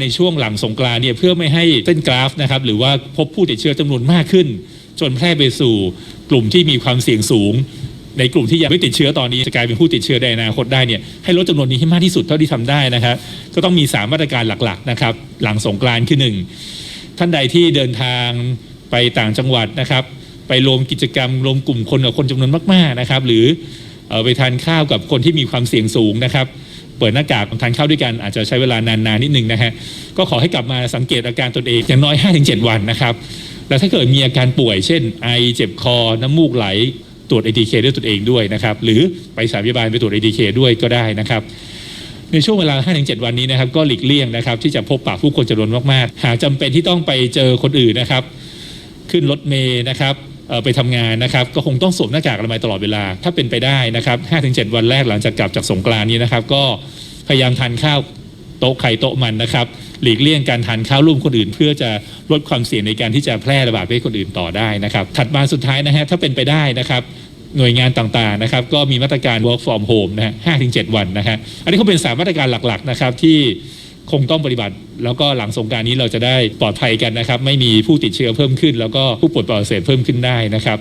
ในช่วงหลังสงกรานเนี่ยเพื่อไม่ให้เส้นกราฟนะครับหรือว่าพบผู้ติดเชื้อจำนวนมากขึ้น จนแพร่ไปสู่กลุ่มที่มีความเสี่ยงสูง ในกลุ่มที่ยังไม่ติดเชื้อตอนนี้จะกลายเป็นผู้ติดเชื้อในอนาคตได้เนี่ยให้ลดจำนวนนี้ให้มากที่สุดเท่าที่ทำได้นะครับก็ต้องมี 3 มาตรการหลักๆนะครับหลังสงกรานคือหนึ่งท่านใดที่เดินทางไปต่างจังหวัดนะครับไปรวมกิจกรรมรวมกลุ่มคนกับคนจำนวนมากๆนะครับหรือออไปทานข้าวกับคนที่มีความเสี่ยงสูงนะครับ เปิดหน้ากากทานข้าวด้วยกันอาจจะใช้เวลานานๆนิดนึงนะฮะก็ขอให้กลับมาสังเกตอาการตนเองอย่างน้อย 5-7 วันนะครับแล้วถ้าเกิดมีอาการป่วยเช่น ไอเจ็บคอ น้ำมูกไหลตรวจ ATK ด้วยตนเองด้วยนะครับหรือไปสถานพยาบาลไปตรวจ ATK ด้วยก็ได้นะครับในช่วงเวลา 5-7 วันนี้นะครับก็หลีกเลี่ยงนะครับที่จะพบปะผู้คนจำนวนมากๆ หากจำเป็นที่ต้องไปเจอคนอื่นนะครับ ขึ้นรถเมย์นะครับ ไปทำงานนะครับก็คงต้องสวมหน้ากากอนามัยตลอดเวลา ถ้าเป็นไปได้นะครับ5-7วันแรกหลังจากกลับจากสงกรานนี้นะครับ ก็พยายามทานข้าวโต๊ะใครโต๊ะมันนะครับ หลีกเลี่ยงการทานข้าวร่วมคนอื่น เพื่อจะลดความเสี่ยงในการที่จะแพร่ระบาดไปให้คนอื่นต่อได้นะครับ ถัดมาสุดท้ายนะฮะถ้าเป็นไปได้นะครับหน่วยงานต่างๆนะครับก็มีมาตรการ work from home นะฮะ5-7วันนะฮะอันนี้เขาเป็นสามมาตรการหลักๆนะครับที่ คงต้องปฏิบัติ แล้วก็หลังสงกรารนี้เราจะได้ปลอดภัยกันนะครับ ไม่มีผู้ติดเชื้อเพิ่มขึ้น แล้วก็ผู้ป่วยปอดเสพเพิ่มขึ้นได้นะครับ